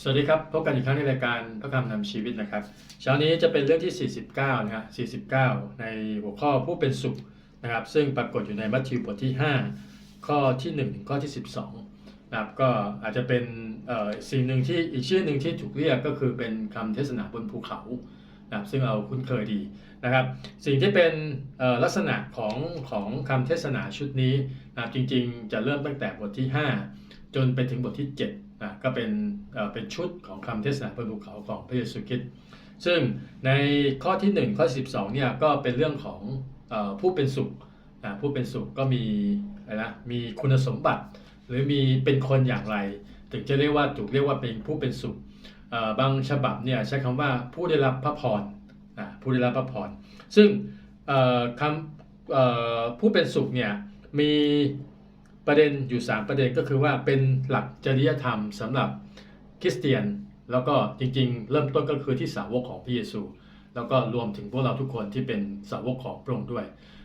สวัสดีครับ พบกันอีกครั้งในรายการพระคำนำชีวิตนะครับ เช้านี้จะเป็นเรื่องที่ 49 นะฮะ49 ในหัวข้อผู้เป็นสุขนะครับ ซึ่งปรากฏอยู่ในมัทธิวบทที่ 5 ข้อที่1ถึงข้อที่ 12นะครับ ก็อาจจะเป็นสิ่งหนึ่งที่อีกชื่อหนึ่งที่ถูกเรียกก็คือเป็นคำเทศนาบนภูเขานะครับซึ่งเราคุ้นเคยดีนะครับ สิ่งที่เป็นลักษณะของของคำเทศนาชุดนี้นะครับจริงๆ จะเริ่มตั้งแต่บทที่ 5 จนไปถึงบทที่ 7 ก็เป็นเป็นชุดของคำเทศนาบนภูเขาของพระเยซูคริสต์ซึ่งในข้อที่ 1 ข้อ 12เนี่ยก็เป็นเรื่องของอผู้เป็นสุขผู้เป็นสุขก็มีอะไรนะมีคุณสมบัติ หรือมีเป็นคนอย่างไร ถึงจะเรียกว่าถูกเรียกว่าเป็นผู้เป็นสุขบางฉบับเนี่ยใช้คำว่าผู้ได้รับพระพรนะผู้ได้รับพระพรซึ่งคำผู้เป็นสุขเนี่ยมี ประเด็นอยู่ 3 ประเด็นก็คือว่าเป็นหลักจริยธรรมสำหรับคริสเตียน แล้วก็จริงๆ เริ่มต้นก็คือที่สาวกของพระเยซู แล้วก็รวมถึงพวกเราทุกคนที่เป็นสาวกของพระองค์ด้วย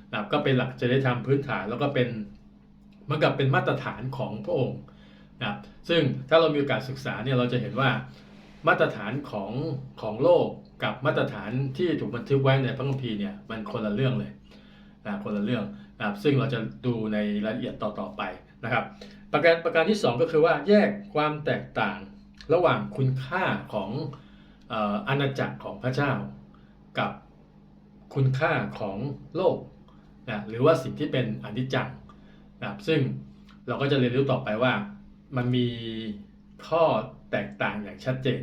นะครับก็เป็นหลักจริยธรรมพื้นฐานแล้วก็เป็นเหมือนกับเป็นมาตรฐานของพระองค์นะครับซึ่งถ้าเรามีโอกาสศึกษาเนี่ยเราจะเห็นว่ามาตรฐานของของโลกกับมาตรฐานที่ถูกบันทึกไว้ในพระคัมภีร์เนี่ยมันคนละเรื่องเลยนะคนละเรื่อง นะครับซึ่งเราจะดูในรายละเอียดต่อๆไปนะครับ ประการประการที่ 2 ก็คือว่าแยกความแตกต่างระหว่างคุณค่าของอาณาจักรของพระเจ้า กับคุณค่าของโลกนะหรือว่าสิ่งที่เป็นอนิจจังนะครับซึ่งเราก็จะเรียนรู้ต่อไปว่ามันมีข้อแตกต่างอย่างชัดเจน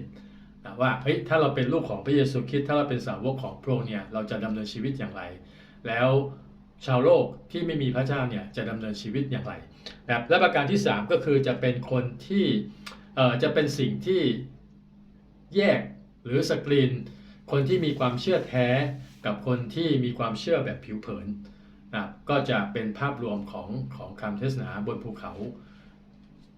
นะว่าเฮ้ยถ้าเราเป็นลูกของพระเยซูคริสต์ถ้าเราเป็นสาวกของพระองค์เนี่ยเราจะดำเนินชีวิตอย่างไร แล้ว ชาวโลกที่ไม่มีพระเจ้าเนี่ยจะดำเนินชีวิตอย่างไรนะครับและประการที่ 3 ก็คือจะเป็นคนที่จะเป็นสิ่งที่แยกหรือสกรีน คนที่มีความเชื่อแท้กับคนที่มีความเชื่อแบบผิวเผินนะครับก็จะเป็นภาพรวมของของคำเทศนาบนภูเขา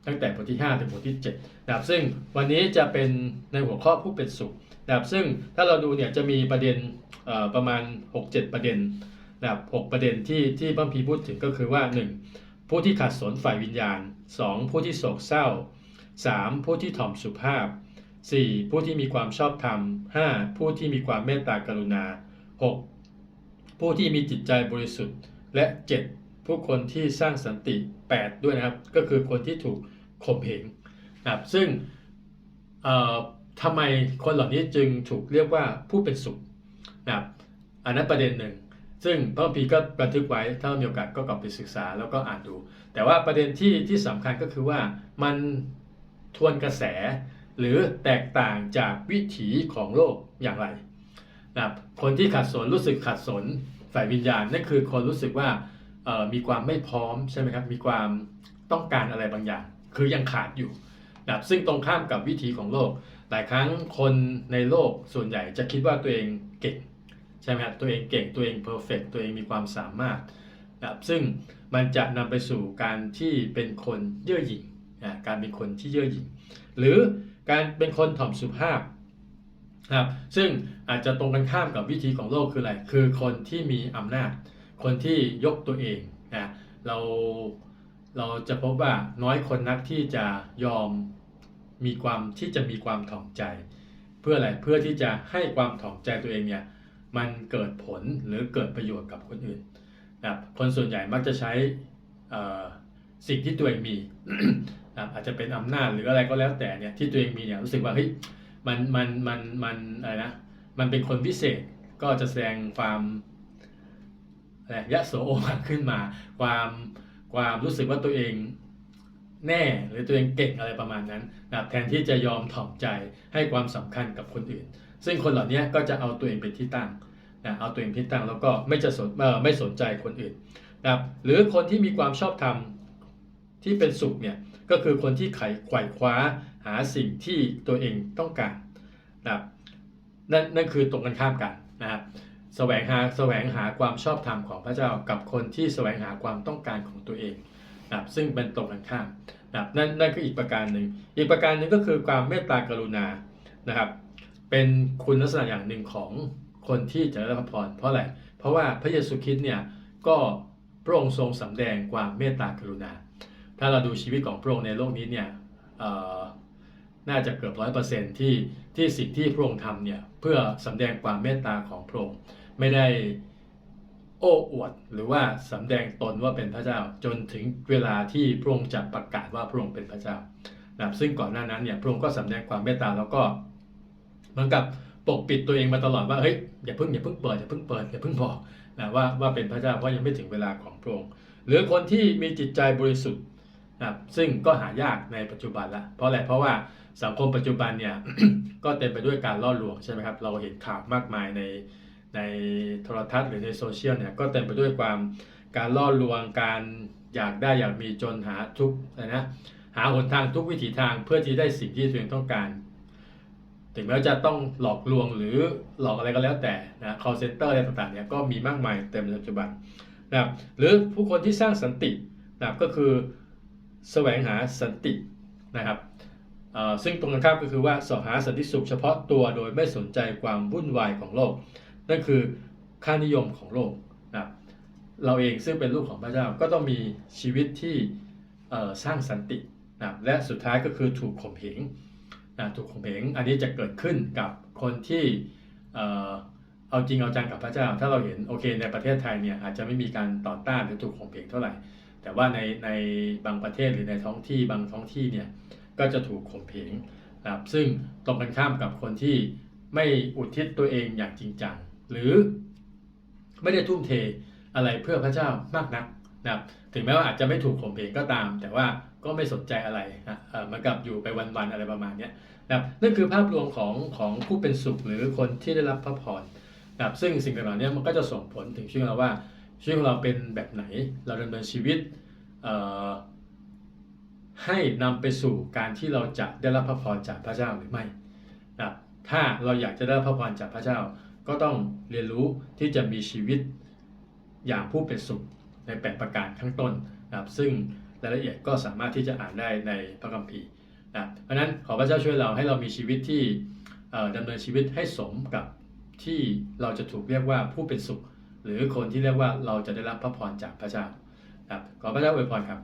ตั้งแต่บทที่ 5 ถึงบทที่7นะครับซึ่งวันนี้จะเป็นในหัวข้อผู้เป็นสุขนะครับซึ่งถ้าเราดูเนี่ยจะมีประเด็นประมาณ 6-7 ประเด็น นะครับ6ประเด็นที่ที่พระคัมภีพูดถึงก็คือว่า 1. ผู้ที่ขัดสนฝ่ายวิญญาณ 2. ผู้ที่โศกเศร้า 3. ผู้ที่ถ่อมสุภาพ 4. ผู้ที่มีความชอบธรรม 5. ผู้ที่มีความเมตตากรุณา 6. ผู้ที่มีจิตใจบริสุทธิ์ และ 7. ผู้คนที่สร้างสันติ 8 ด้วยนะครับ ก็คือคนที่ถูกข่มเหงนะครับซึ่งทำไมคนเหล่านี้จึงถูกเรียกว่าผู้เป็นสุขนะครับอันนั้นประเด็นหนึ่ง ซึ่งพระคัมภีก็บันทึกไว้ถ้ามีโอกาสก็กลับไปศึกษาแล้วก็อ่านดู แต่ว่าประเด็นที่ที่สำคัญก็คือว่ามันทวนกระแส หรือแตกต่างจากวิถีของโลกอย่างไรนะคนที่ขัดสนรู้สึกขัดสนฝ่ายวิญญาณนั่นคือคนรู้สึกว่ามีความไม่พร้อมใช่ไหมครับมีความต้องการอะไรบางอย่าง คือยังขาดอยู่นะซึ่งตรงข้ามกับวิถีของโลก หลายครั้งคนในโลกส่วนใหญ่จะคิดว่าตัวเองเก่ง ใช่ไหมครับตัวเองเก่งตัวเองเพอร์เฟกตัวเองมีความสามารถนะครับซึ่งมันจะนำไปสู่การที่เป็นคนเย่อหยิ่งนะการเป็นคนที่เย่อหยิ่งหรือการเป็นคนถ่อมสุภาพนะครับซึ่งอาจจะตรงกันข้ามกับวิธีของโลกคืออะไร คือคนที่มีอำนาจ คนที่ยกตัวเองนะเราเราจะพบว่าน้อยคนนักที่จะยอมมีความที่จะมีความถ่อมใจ เพื่ออะไรเพื่อที่จะให้ความถ่อมใจตัวเองเนี่ย มันเกิดผลหรือเกิดประโยชน์กับคนอื่นนะครับคนส่วนใหญ่มักจะใช้สิ่งที่ตัวเองมีนะอาจจะเป็นอำนาจหรืออะไรก็แล้วแต่เนี่ยที่ตัวเองมีเนี่ยรู้สึกว่าเฮ้ยมันมันมันมันอะไรนะมันเป็นคนพิเศษก็จะแสดงความอะไรยะโสโอหัขึ้นมา ความความรู้สึกว่าตัวเองแน่หรือตัวเองเก่งอะไรประมาณนั้นนะครับแทนที่จะยอมถ่อมใจให้ความสำคัญกับคนอื่น ซึ่งคนเหล่านี้ก็จะเอาตัวเองเป็นที่ตั้งนะเอาตัวเองเป็นที่ตั้งแล้วก็ไม่จะสนไม่สนใจคนอื่นนะครับหรือคนที่มีความชอบธรรมที่เป็นสุขเนี่ยก็คือคนที่ไขไขว่คว้าหาสิ่งที่ตัวเองต้องการนะครับนั่นนั่นคือตรงกันข้ามกันนะครับแสวงหาแสวงหาความชอบธรรมของพระเจ้ากับคนที่แสวงหาความต้องการของตัวเองนะครับซึ่งเป็นตรงกันข้ามนะครับนั่นนั่นคืออีกประการหนึ่งอีกประการหนึ่งก็คือความเมตตากรุณานะครับ เป็นคุณลักษณะอย่างหนึ่งของคนที่จะได้รับพรเพราะอะไร เพราะว่าพระเยซูคริสต์เนี่ยก็พระองค์ทรงสำแดงความเมตตากรุณา ถ้าเราดูชีวิตของพระองค์ในโลกนี้เนี่ยน่าจะเกือบร้อยเปอร์เซ็นที่ที่สิ่งที่พระองค์ทำเนี่ยเพื่อสำแดงความเมตตาของพระองค์ไม่ได้โอ้อวดหรือว่าสำแดงตนว่าเป็นพระเจ้าจนถึงเวลาที่พระองค์จะประกาศว่าพระองค์เป็นพระเจ้านะซึ่งก่อนหน้านั้นเนี่ยพระองค์ก็สำแดงความเมตตาแล้วก็ เหมือนกับปกปิดตัวเองมาตลอดว่าเฮ้ยอย่าเพิ่งอย่าเพิ่งเปิดอย่าเพิ่งเปิดอย่าเพิ่งบอกนะว่าว่าเป็นพระเจ้าเพราะยังไม่ถึงเวลาของพระองค์หรือคนที่มีจิตใจบริสุทธิ์นะซึ่งก็หายากในปัจจุบันละเพราะอะไรเพราะว่าสังคมปัจจุบันเนี่ยก็เต็มไปด้วยการล่อลวงใช่ไหมครับเราเห็นข่าวมากมายในในโทรทัศน์หรือในโซเชียลเนี่ยก็เต็มไปด้วยความการล่อลวงการอยากได้อยากมีจนหาทุกนะหาหนทางทุกวิถีทางเพื่อที่ได้สิ่งที่ตัวเองต้องการ ถึงแม้ว่าจะต้องหลอกลวงหรือหลอกอะไรก็แล้วแต่นะ call center อะไรต่างๆเนี่ยก็มีมากมายเต็มในปัจจุบันนะครับหรือผู้คนที่สร้างสันตินะครับก็คือแสวงหาสันตินะครับซึ่งตรงกันข้ามก็คือว่าสอหาสันติสุขเฉพาะตัวโดยไม่สนใจความวุ่นวายของโลก นั่นคือค่านิยมของโลกนะครับเราเองซึ่งเป็นลูกของพระเจ้าก็ต้องมีชีวิตที่สร้างสันตินะครับและสุดท้ายก็คือถูกข่มเหง ถูกข่มเหงอันนี้จะเกิดขึ้นกับคนที่เอาจริงเอาจังกับพระเจ้า ถ้าเราเห็นโอเค ในประเทศไทยเนี่ยอาจจะไม่มีการต่อต้านหรือถูกข่มเหงเท่าไหร่ แต่ว่าในในบางประเทศหรือในท้องที่บางท้องที่เนี่ยก็จะถูกข่มเหงนะครับซึ่งตรงกันข้ามกับคนที่ไม่อุทิศตัวเองอย่างจริงจังหรือไม่ได้ทุ่มเทอะไรเพื่อพระเจ้ามากนักนะครับถึงแม้ว่าอาจจะไม่ถูกข่มเหงก็ตาม แต่ว่าก็ไม่สนใจอะไรนะเออเหมือนกับอยู่ไปวันๆอะไรประมาณเนี้ย นะครับนั่นคือภาพรวมของของผู้เป็นสุขหรือคนที่ได้รับพระพรนะครับซึ่งสิ่งต่างๆเนี้มันก็จะส่งผลถึงชีวิตเราว่าชีวิตของเราเป็นแบบไหนเราดำเนินชีวิตให้นำไปสู่การที่เราจะได้รับพระพรจากพระเจ้าหรือไม่นะครับถ้าเราอยากจะได้รับพระพรจากพระเจ้า ก็ต้องเรียนรู้ที่จะมีชีวิตอย่างผู้เป็นสุขในแปดประการข้างต้นนะครับซึ่งรายละเอียดก็สามารถที่จะอ่านได้ในพระคัมภีร์ นะเพราะนั้นขอพระเจ้าช่วยเราให้เรามีชีวิตที่ดำเนินชีวิตให้สมกับที่เราจะถูกเรียกว่าผู้เป็นสุข หรือคนที่เรียกว่าเราจะได้รับพระพรจากพระเจ้าครับขอพระเจ้าอวยพรครับ